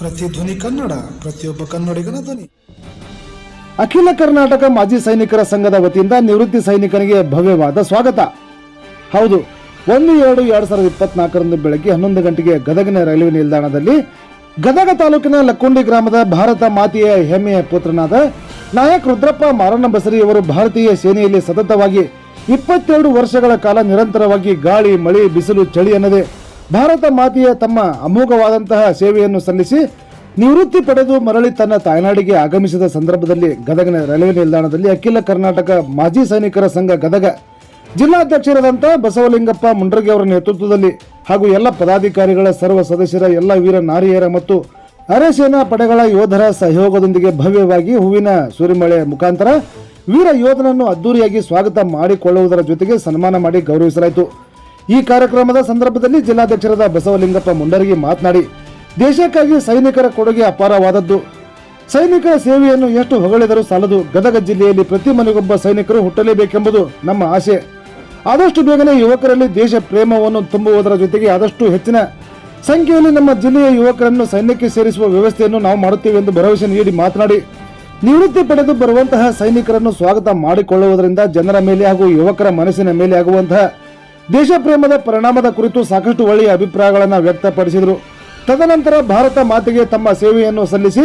ಧ್ವನಿ ಕನ್ನಡ, ಪ್ರತಿಯೊಬ್ಬ ಕನ್ನಡಿಗನ ಧ್ವನಿ. ಅಖಿಲ ಕರ್ನಾಟಕ ಮಾಜಿ ಸೈನಿಕರ ಸಂಘದ ವತಿಯಿಂದ ನಿವೃತ್ತಿ ಸೈನಿಕನಿಗೆ ಭವ್ಯವಾದ ಸ್ವಾಗತ. ಹೌದು, ಒಂದು ಎರಡು ಎರಡ್ ಸಾವಿರದ ಇಪ್ಪತ್ನಾಲ್ಕರಂದು ಬೆಳಗ್ಗೆ ಹನ್ನೊಂದು ಗಂಟೆಗೆ ಗದಗಿನ ರೈಲ್ವೆ ನಿಲ್ದಾಣದಲ್ಲಿ ಗದಗ ತಾಲೂಕಿನ ಲಕ್ಕುಂಡಿ ಗ್ರಾಮದ ಭಾರತ ಮಾತೆಯ ಹೆಮ್ಮೆಯ ಪುತ್ರನಾದ ನಾಯಕ್ ರುದ್ರಪ್ಪ ಮಾರಣ್ಣ ಬಸರಿ ಅವರು ಭಾರತೀಯ ಸೇನೆಯಲ್ಲಿ ಸತತವಾಗಿ ಇಪ್ಪತ್ತೆರಡು ವರ್ಷಗಳ ಕಾಲ ನಿರಂತರವಾಗಿ ಗಾಳಿ, ಮಳೆ, ಬಿಸಿಲು, ಚಳಿ ಎನ್ನದೆ ಭಾರತ ಮಾತೆಯ ತಮ್ಮ ಅಮೋಘವಾದಂತಹ ಸೇವೆಯನ್ನು ಸಲ್ಲಿಸಿ ನಿವೃತ್ತಿ ಪಡೆದು ಮರಳಿ ತನ್ನ ತಾಯ್ನಾಡಿಗೆ ಆಗಮಿಸಿದ ಸಂದರ್ಭದಲ್ಲಿ ಗದಗಿನ ರೈಲ್ವೆ ನಿಲ್ದಾಣದಲ್ಲಿ ಅಖಿಲ ಕರ್ನಾಟಕ ಮಾಜಿ ಸೈನಿಕರ ಸಂಘ ಗದಗ ಜಿಲ್ಲಾಧ್ಯಕ್ಷರಾದಂಥ ಬಸವಲಿಂಗಪ್ಪ ಮುಂಡ್ರಗಿ ಅವರ ನೇತೃತ್ವದಲ್ಲಿ ಹಾಗೂ ಎಲ್ಲ ಪದಾಧಿಕಾರಿಗಳ, ಸರ್ವ ಸದಸ್ಯರ, ಎಲ್ಲ ವೀರ ನಾರಿಯರ ಮತ್ತು ಅರೆಸೇನಾ ಪಡೆಗಳ ಯೋಧರ ಸಹಯೋಗದೊಂದಿಗೆ ಭವ್ಯವಾಗಿ ಹೂವಿನ ಸುರಿಮಳೆ ಮುಖಾಂತರ ವೀರ ಯೋಧನನ್ನು ಅದ್ದೂರಿಯಾಗಿ ಸ್ವಾಗತ ಮಾಡಿಕೊಳ್ಳುವುದರ ಜೊತೆಗೆ ಸನ್ಮಾನ ಮಾಡಿ ಗೌರವಿಸಲಾಯಿತು. ಈ ಕಾರ್ಯಕ್ರಮದ ಸಂದರ್ಭದಲ್ಲಿ ಜಿಲ್ಲಾಧ್ಯಕ್ಷರಾದ ಬಸವಲಿಂಗಪ್ಪ ಮುಂಡರಗಿ ಮಾತನಾಡಿ, ದೇಶಕ್ಕಾಗಿ ಸೈನಿಕರ ಕೊಡುಗೆ ಅಪಾರವಾದದ್ದು. ಸೈನಿಕರ ಸೇವೆಯನ್ನು ಎಷ್ಟು ಹೊಗಳಿದರೂ ಸಾಲದು. ಗದಗ ಜಿಲ್ಲೆಯಲ್ಲಿ ಪ್ರತಿ ಮನೆಗೊಬ್ಬ ಸೈನಿಕರು ಹುಟ್ಟಲೇಬೇಕೆಂಬುದು ನಮ್ಮ ಆಸೆ. ಆದಷ್ಟು ಬೇಗನೆ ಯುವಕರಲ್ಲಿ ದೇಶ ಪ್ರೇಮವನ್ನು ತುಂಬುವುದರ ಜೊತೆಗೆ ಆದಷ್ಟು ಹೆಚ್ಚಿನ ಸಂಖ್ಯೆಯಲ್ಲಿ ನಮ್ಮ ಜಿಲ್ಲೆಯ ಯುವಕರನ್ನು ಸೈನ್ಯಕ್ಕೆ ಸೇರಿಸುವ ವ್ಯವಸ್ಥೆಯನ್ನು ನಾವು ಮಾಡುತ್ತೇವೆ ಎಂದು ಭರವಸೆ ನೀಡಿ ಮಾತನಾಡಿ, ನಿವೃತ್ತಿ ಪಡೆದು ಬರುವಂತಹ ಸೈನಿಕರನ್ನು ಸ್ವಾಗತ ಮಾಡಿಕೊಳ್ಳುವುದರಿಂದ ಜನರ ಮೇಲೆ ಹಾಗೂ ಯುವಕರ ಮನಸ್ಸಿನ ಮೇಲೆ ಆಗುವಂತಹ ದೇಶ ಪ್ರೇಮದ ಪರಿಣಾಮದ ಕುರಿತು ಸಾಕಷ್ಟು ಒಳ್ಳೆಯ ಅಭಿಪ್ರಾಯಗಳನ್ನು ವ್ಯಕ್ತಪಡಿಸಿದರು. ತದನಂತರ ಭಾರತ ಮಾತೆಗೆ ತಮ್ಮ ಸೇವೆಯನ್ನು ಸಲ್ಲಿಸಿ,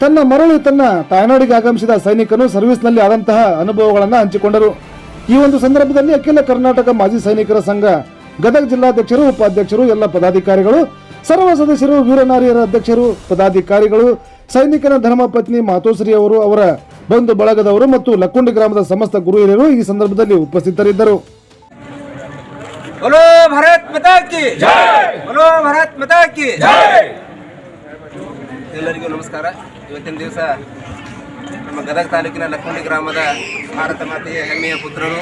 ತನ್ನ ಮರಳಿ ತನ್ನ ತಾಯ್ನಾಡಿಗೆ ಆಗಮಿಸಿದ ಸೈನಿಕನು ಸರ್ವಿಸ್ನಲ್ಲಿ ಆದಂತಹ ಅನುಭವಗಳನ್ನು ಹಂಚಿಕೊಂಡರು. ಈ ಒಂದು ಸಂದರ್ಭದಲ್ಲಿ ಅಖಿಲ ಕರ್ನಾಟಕ ಮಾಜಿ ಸೈನಿಕರ ಸಂಘ, ಗದಗ ಜಿಲ್ಲಾಧ್ಯಕ್ಷರು, ಉಪಾಧ್ಯಕ್ಷರು, ಎಲ್ಲ ಪದಾಧಿಕಾರಿಗಳು, ಸರ್ವ ಸದಸ್ಯರು, ವೀರನಾರಿಯರ ಅಧ್ಯಕ್ಷರು, ಪದಾಧಿಕಾರಿಗಳು, ಸೈನಿಕನ ಧರ್ಮಪತ್ನಿ ಮಾತೋಶ್ರೀ ಅವರು, ಅವರ ಬಂಧು ಬಳಗದವರು ಮತ್ತು ಲಕ್ಕುಂಡಿ ಗ್ರಾಮದ ಸಮಸ್ತ ಗುರು ಹಿರಿಯರು ಈ ಸಂದರ್ಭದಲ್ಲಿ ಉಪಸ್ಥಿತರಿದ್ದರು. बोलो भारत माता की बोलो ಭಾರತ್ ಮಾತಾ ಕಿ ಎಲ್ಲರಿಗೂ ನಮಸ್ಕಾರ ಇವತ್ತಿನ ದಿವಸ ನಮ್ಮ ಗದಗ ತಾಲೂಕಿನ ಲಕ್ಕುಂಡಿ ಗ್ರಾಮದ ಭಾರತ ಮಾತೆಯ ಹೆಮ್ಮೆಯ ಪುತ್ರರು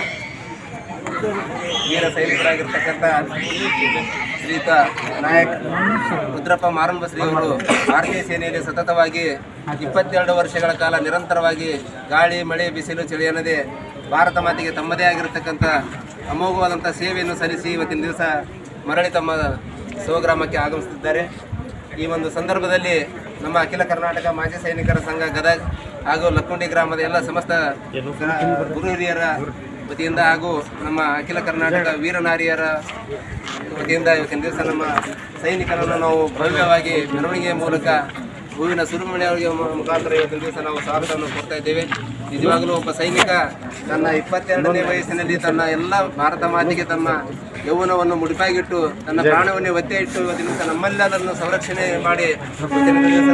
ವೀರ ಸೈನಿಕರಾಗಿರ್ತಕ್ಕಂಥ ಶ್ರೀಯುತ ನಾಯಕ್ ರುದ್ರಪ್ಪ ಮಾರನ್ಬಸ್ರಿ ಅವರು ಭಾರತೀಯ ಸೇನೆಯಲ್ಲಿ ಸತತವಾಗಿ ಇಪ್ಪತ್ತೆರಡು ವರ್ಷಗಳ ಕಾಲ ನಿರಂತರವಾಗಿ ಗಾಳಿ ಮಳೆ ಬಿಸಿಲು ಚಳಿ ಅನ್ನದೇ ಭಾರತ ಮಾತೆಗೆ ತಮ್ಮದೇ ಆಗಿರತಕ್ಕಂಥ ಅಮೋಘವಾದಂಥ ಸೇವೆಯನ್ನು ಸಲ್ಲಿಸಿ ಇವತ್ತಿನ ದಿವಸ ಮರಳಿ ತಮ್ಮ ಸ್ವಗ್ರಾಮಕ್ಕೆ ಆಗಮಿಸುತ್ತಿದ್ದಾರೆ. ಈ ಒಂದು ಸಂದರ್ಭದಲ್ಲಿ ನಮ್ಮ ಅಖಿಲ ಕರ್ನಾಟಕ ಮಾಜಿ ಸೈನಿಕರ ಸಂಘ ಗದಗ ಹಾಗೂ ಲಕ್ಕುಂಡಿ ಗ್ರಾಮದ ಎಲ್ಲ ಸಮಸ್ತ ಗುರು ಹಿರಿಯರ ವತಿಯಿಂದ ಹಾಗೂ ನಮ್ಮ ಅಖಿಲ ಕರ್ನಾಟಕ ವೀರನಾರಿಯರ ವತಿಯಿಂದ ಇವತ್ತಿನ ದಿವಸ ನಮ್ಮ ಸೈನಿಕರನ್ನು ನಾವು ಭವ್ಯವಾಗಿ ಮೆರವಣಿಗೆಯ ಮೂಲಕ ಹೂವಿನ ಸುರುಮಣಿಯವರಿಗೆ ಮುಖಾಂತರ ಇವತ್ತಿನ ದಿವಸ ನಾವು ಸ್ವಾಗತವನ್ನು ಕೊಡ್ತಾ ಇದ್ದೇವೆ. ನಿಜವಾಗಲೂ ಒಬ್ಬ ಸೈನಿಕ ತನ್ನ ಇಪ್ಪತ್ತೆರಡನೇ ವಯಸ್ಸಿನಲ್ಲಿ ತನ್ನ ಎಲ್ಲ ಭಾರತ ಮಾತಿಗೆ ತಮ್ಮ ಯೌವನವನ್ನು ಮುಡಿಪಾಗಿಟ್ಟು ತನ್ನ ಪ್ರಾಣವನ್ನೇ ಒತ್ತೆ ಇಟ್ಟು ಇವತ್ತಿನ ನಮ್ಮೆಲ್ಲರನ್ನು ಸಂರಕ್ಷಣೆ ಮಾಡಿ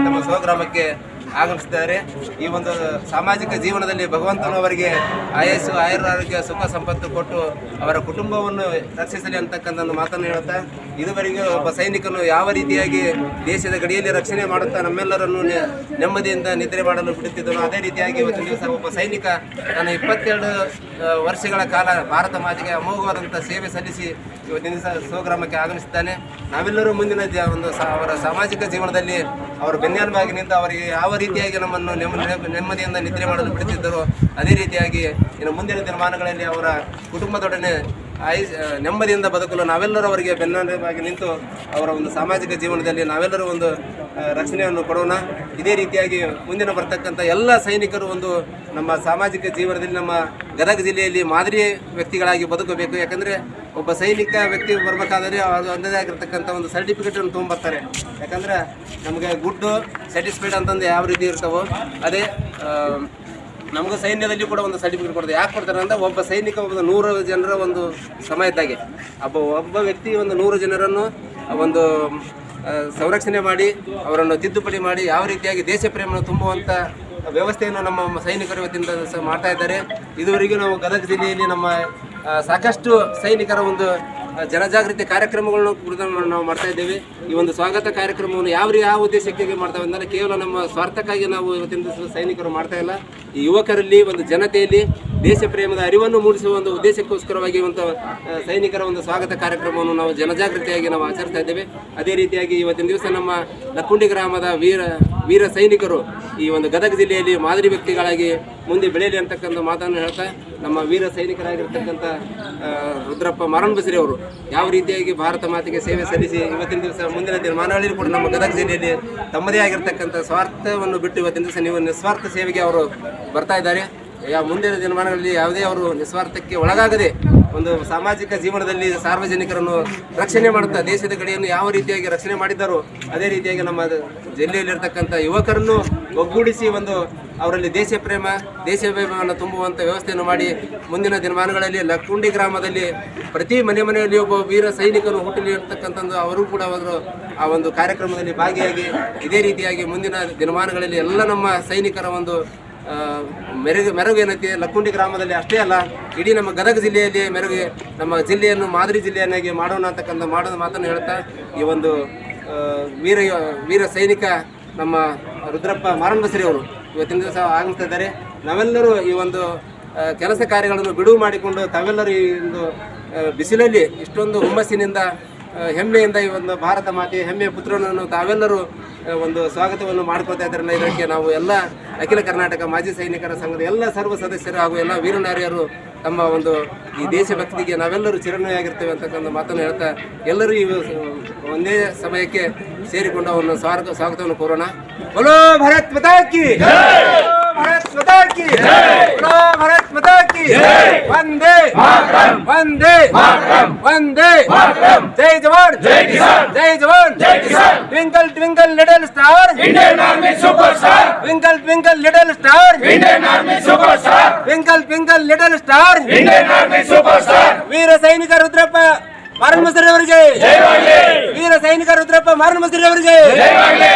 ತಮ್ಮ ಸ್ವಗ್ರಾಮಕ್ಕೆ ಆಗಮಿಸಿದ್ದಾರೆ. ಈ ಒಂದು ಸಾಮಾಜಿಕ ಜೀವನದಲ್ಲಿ ಭಗವಂತನು ಅವರಿಗೆ ಆಯಸ್ಸು, ಆಯುರಾರೋಗ್ಯ, ಸುಖ ಸಂಪತ್ತು ಕೊಟ್ಟು ಅವರ ಕುಟುಂಬವನ್ನು ರಕ್ಷಿಸಲಿ ಅಂತಕ್ಕಂಥ ಮಾತನ್ನು ಹೇಳುತ್ತಾ, ಇದುವರೆಗೆ ಒಬ್ಬ ಸೈನಿಕನು ಯಾವ ರೀತಿಯಾಗಿ ದೇಶದ ಗಡಿಯಲ್ಲಿ ರಕ್ಷಣೆ ಮಾಡುತ್ತಾ ನಮ್ಮೆಲ್ಲರನ್ನು ನೆಮ್ಮದಿಯಿಂದ ನಿದ್ರೆ ಮಾಡಲು ಬಿಡುತ್ತಿದ್ದನು, ಅದೇ ರೀತಿಯಾಗಿ ಇವತ್ತು ದಿವಸ ಒಬ್ಬ ಸೈನಿಕ ತನ್ನ ಇಪ್ಪತ್ತೆರಡು ವರ್ಷಗಳ ಕಾಲ ಭಾರತ ಮಾತೆಗೆ ಅಮೋಘವಾದಂಥ ಸೇವೆ ಸಲ್ಲಿಸಿ ಇವತ್ತಿನ ದಿವಸ ಸ್ವಗ್ರಾಮಕ್ಕೆ ಆಗಮಿಸಿದ್ದಾನೆ. ನಾವೆಲ್ಲರೂ ಮುಂದಿನ ಒಂದು ಅವರ ಸಾಮಾಜಿಕ ಜೀವನದಲ್ಲಿ ಅವರು ಬೆನ್ನೆಲುಬಾಗಿ ನಿಂತು ಅವರಿಗೆ ಯಾವ ರೀತಿಯಾಗಿ ನಮ್ಮನ್ನು ನೆಮ್ಮ- ನೆಮ್ಮ- ನೆಮ್ಮದಿಯಿಂದ ನಿದ್ರೆ ಮಾಡಲು ಬಿಡುತ್ತಿದ್ದರೋ ಅದೇ ರೀತಿಯಾಗಿ ಇನ್ನು ಮುಂದಿನ ದಿನಮಾನಗಳಲ್ಲಿ ಅವರ ಕುಟುಂಬದೊಡನೆ ಆಯ್ ನೆಮ್ಮದಿಯಿಂದ ಬದುಕಲು ನಾವೆಲ್ಲರೂ ಅವರಿಗೆ ಬೆನ್ನೆಲುಬಾಗಿ ನಿಂತು ಅವರ ಒಂದು ಸಾಮಾಜಿಕ ಜೀವನದಲ್ಲಿ ನಾವೆಲ್ಲರೂ ಒಂದು ರಕ್ಷಣೆಯನ್ನು ಕೊಡೋಣ. ಇದೇ ರೀತಿಯಾಗಿ ಮುಂದಿನ ಬರ್ತಕ್ಕಂಥ ಎಲ್ಲ ಸೈನಿಕರು ಒಂದು ನಮ್ಮ ಸಾಮಾಜಿಕ ಜೀವನದಲ್ಲಿ ನಮ್ಮ ಗದಗ ಜಿಲ್ಲೆಯಲ್ಲಿ ಮಾದರಿ ವ್ಯಕ್ತಿಗಳಾಗಿ ಬದುಕಬೇಕು. ಯಾಕಂದರೆ ಒಬ್ಬ ಸೈನಿಕ ವ್ಯಕ್ತಿ ಬರಬೇಕಾದ್ರೆ ಅದು ಒಂದೇ ಆಗಿರ್ತಕ್ಕಂಥ ಒಂದು ಸರ್ಟಿಫಿಕೇಟನ್ನು ತೊಗೊಂಬರ್ತಾರೆ. ಯಾಕಂದ್ರೆ ನಮಗೆ ಗುಡ್ಡು ಸ್ಯಾಟಿಸ್ಫೈಡ್ ಅಂತಂದು ಯಾವ ರೀತಿ ಇರ್ತಾವೋ ಅದೇ ನಮಗೆ ಸೈನ್ಯದಲ್ಲಿ ಕೂಡ ಒಂದು ಸರ್ಟಿಫಿಕೇಟ್ ಕೊಡ್ತಾರೆ. ಯಾಕೆ ಕೊಡ್ತಾರೆ ಅಂದರೆ ಒಬ್ಬ ಸೈನಿಕ ಒಂದು ನೂರು ಜನರ ಒಂದು ಸಮಯದಾಗೆ ಒಬ್ಬ ಒಬ್ಬ ವ್ಯಕ್ತಿ ಒಂದು ನೂರು ಜನರನ್ನು ಒಂದು ಸಂರಕ್ಷಣೆ ಮಾಡಿ, ಅವರನ್ನು ತಿದ್ದುಪಡಿ ಮಾಡಿ ಯಾವ ರೀತಿಯಾಗಿ ದೇಶ ಪ್ರೇಮವನ್ನು ತುಂಬುವಂಥ ವ್ಯವಸ್ಥೆಯನ್ನು ನಮ್ಮ ಸೈನಿಕರು ಇವತ್ತಿಂದ ಮಾಡ್ತಾ ಇದ್ದಾರೆ. ಇದುವರೆಗೂ ನಾವು ಗದಗ ಜಿಲ್ಲೆಯಲ್ಲಿ ನಮ್ಮ ಸಾಕಷ್ಟು ಸೈನಿಕರ ಒಂದು ಜನಜಾಗೃತಿ ಕಾರ್ಯಕ್ರಮಗಳನ್ನು ನಾವು ಮಾಡ್ತಾ ಇದ್ದೇವೆ. ಈ ಒಂದು ಸ್ವಾಗತ ಕಾರ್ಯಕ್ರಮವನ್ನು ಯಾವ ಯಾವ ಉದ್ದೇಶಕ್ಕೆ ಮಾಡ್ತಾವೆ ಅಂದರೆ ಕೇವಲ ನಮ್ಮ ಸ್ವಾರ್ಥಕ್ಕಾಗಿ ನಾವು ಇವತ್ತಿನ ದಿವಸ ಸೈನಿಕರು ಮಾಡ್ತಾ ಇಲ್ಲ. ಈ ಯುವಕರಲ್ಲಿ, ಒಂದು ಜನತೆಯಲ್ಲಿ ದೇಶ ಪ್ರೇಮದ ಅರಿವನ್ನು ಮೂಡಿಸುವ ಒಂದು ಉದ್ದೇಶಕ್ಕೋಸ್ಕರವಾಗಿ ಒಂದು ಸೈನಿಕರ ಒಂದು ಸ್ವಾಗತ ಕಾರ್ಯಕ್ರಮವನ್ನು ನಾವು ಜನಜಾಗೃತಿಯಾಗಿ ನಾವು ಆಚರಿಸ್ತಾ ಇದ್ದೇವೆ. ಅದೇ ರೀತಿಯಾಗಿ ಇವತ್ತಿನ ದಿವಸ ನಮ್ಮ ಲಕ್ಕುಂಡಿ ಗ್ರಾಮದ ವೀರ ವೀರ ಸೈನಿಕರು ಈ ಒಂದು ಗದಗ ಜಿಲ್ಲೆಯಲ್ಲಿ ಮಾದರಿ ವ್ಯಕ್ತಿಗಳಾಗಿ ಮುಂದೆ ಬೆಳೆಯಲಿ ಅಂತಕ್ಕಂಥ ಮಾತನ್ನು ಹೇಳ್ತಾ ನಮ್ಮ ವೀರ ಸೈನಿಕರಾಗಿರ್ತಕ್ಕಂಥ ರುದ್ರಪ್ಪ ಮಾರನ್ ಬಸರಿ ಅವರು ಯಾವ ರೀತಿಯಾಗಿ ಭಾರತ ಮಾತೆಗೆ ಸೇವೆ ಸಲ್ಲಿಸಿ ಇವತ್ತಿನ ದಿವಸ ಮುಂದಿನ ದಿನಮಾನಗಳಲ್ಲಿ ಕೂಡ ನಮ್ಮ ಗದಗ ಜಿಲ್ಲೆಯಲ್ಲಿ ತಮ್ಮದೇ ಆಗಿರ್ತಕ್ಕಂಥ ಸ್ವಾರ್ಥವನ್ನು ಬಿಟ್ಟು ಇವತ್ತಿನ ದಿವಸ ನೀವು ನಿಸ್ವಾರ್ಥ ಸೇವೆಗೆ ಅವರು ಬರ್ತಾ ಇದ್ದಾರೆ. ಯಾವ ಮುಂದಿನ ದಿನಮಾನಗಳಲ್ಲಿ ಯಾವುದೇ ಅವರು ನಿಸ್ವಾರ್ಥಕ್ಕೆ ಒಳಗಾಗದೆ ಒಂದು ಸಾಮಾಜಿಕ ಜೀವನದಲ್ಲಿ ಸಾರ್ವಜನಿಕರನ್ನು ರಕ್ಷಣೆ ಮಾಡುತ್ತಾ ದೇಶದ ಗಡಿಯನ್ನು ಯಾವ ರೀತಿಯಾಗಿ ರಕ್ಷಣೆ ಮಾಡಿದ್ದಾರೋ ಅದೇ ರೀತಿಯಾಗಿ ನಮ್ಮ ಜಿಲ್ಲೆಯಲ್ಲಿರ್ತಕ್ಕಂಥ ಯುವಕರನ್ನು ಒಗ್ಗೂಡಿಸಿ ಒಂದು ಅವರಲ್ಲಿ ದೇಶ ಪ್ರೇಮ, ದೇಶ ಪ್ರೇಮವನ್ನು ತುಂಬುವಂಥ ವ್ಯವಸ್ಥೆಯನ್ನು ಮಾಡಿ ಮುಂದಿನ ದಿನಮಾನಗಳಲ್ಲಿ ಲಕ್ಕುಂಡಿ ಗ್ರಾಮದಲ್ಲಿ ಪ್ರತಿ ಮನೆ ಮನೆಯಲ್ಲಿ ಒಬ್ಬ ವೀರ ಸೈನಿಕರು ಹುಟ್ಟಲಿ ಅಂತಕ್ಕಂಥದ್ದು ಅವರು ಕೂಡ ಅವರು ಆ ಒಂದು ಕಾರ್ಯಕ್ರಮದಲ್ಲಿ ಭಾಗಿಯಾಗಿ ಇದೇ ರೀತಿಯಾಗಿ ಮುಂದಿನ ದಿನಮಾನಗಳಲ್ಲಿ ಎಲ್ಲ ನಮ್ಮ ಸೈನಿಕರ ಒಂದು ಮೆರುಗು ಮೆರುಗು ಏನೈತಿ? ಲಕ್ಕುಂಡಿ ಗ್ರಾಮದಲ್ಲಿ ಅಷ್ಟೇ ಅಲ್ಲ, ಇಡೀ ನಮ್ಮ ಗದಗ ಜಿಲ್ಲೆಯಲ್ಲಿ ಮೆರುಗು, ನಮ್ಮ ಜಿಲ್ಲೆಯನ್ನು ಮಾದರಿ ಜಿಲ್ಲೆಯನ್ನಾಗಿ ಮಾಡೋಣ ಅಂತಕ್ಕಂಥ ಮಾಡೋದು ಮಾತನ್ನು ಹೇಳ್ತಾ ಈ ಒಂದು ವೀರ ವೀರ ಸೈನಿಕ ನಮ್ಮ ರುದ್ರಪ್ಪ ಮಾರಂಬಸರಿ ಅವರು ಇವತ್ತಿನ ದಿವಸ ಆಗಮಿಸ್ತಾ ಇದ್ದಾರೆ. ನಾವೆಲ್ಲರೂ ಈ ಒಂದು ಕೆಲಸ ಕಾರ್ಯಗಳನ್ನು ಬಿಡುವು ಮಾಡಿಕೊಂಡು ತಾವೆಲ್ಲರೂ ಈ ಒಂದು ಬಿಸಿಲಲ್ಲಿ ಇಷ್ಟೊಂದು ಹುಮ್ಮಸ್ಸಿನಿಂದ ಹೆಮ್ಮೆಯಿಂದ ಈ ಒಂದು ಭಾರತ ಮಾತೆ ಹೆಮ್ಮೆಯ ಪುತ್ರನನ್ನು ತಾವೆಲ್ಲರೂ ಒಂದು ಸ್ವಾಗತವನ್ನು ಮಾಡ್ಕೋತಾ ಇದ್ರಲ್ಲ ಇದಕ್ಕೆ ನಾವು ಎಲ್ಲ ಅಖಿಲ ಕರ್ನಾಟಕ ಮಾಜಿ ಸೈನಿಕರ ಸಂಘದ ಎಲ್ಲ ಸರ್ವ ಸದಸ್ಯರು ಹಾಗೂ ಎಲ್ಲ ವೀರನಾರಿಯರು ತಮ್ಮ ಒಂದು ಈ ದೇಶಭಕ್ತಿಗೆ ನಾವೆಲ್ಲರೂ ಚಿರಣಿಯಾಗಿರ್ತೇವೆ ಅಂತಕ್ಕಂಥ ಮಾತನ್ನು ಹೇಳ್ತಾ ಎಲ್ಲರೂ ಈ ಒಂದೇ ಸಮಯಕ್ಕೆ ಸೇರಿಕೊಂಡು ಅವರನ್ನು ಸ್ವಾಗತ ಸ್ವಾಗತವನ್ನು ಕೋರೋಣ. ಬಲೋ ಭರತ್ ಮತಾಕಿ ಭಾರತ್ ಬಲೋ ವಂದೇ ವಂದೇ ವಂದೇ ಜೈ ಜವಾನ್ ಜೈ ಕಿಸಾನ್ ಜೈ ಜವಾನ್ ಜೈ Kisan twinkle twinkle little star Indian Army Superstar! Twinkle twinkle little star Indian Army Superstar! Twinkle twinkle little star Indian Army Superstar! ವೀರ ಸೈನಿಕ ರುದ್ರಪ್ಪ ಮಾರನ್ ಅವರಿಗೆ ಜಯವಾಗಲಿ ವೀರ ಸೈನಿಕ ರುದ್ರಪ್ಪ ಮಾರನ್ ಅವರಿಗೆ ಜಯವಾಗಲಿ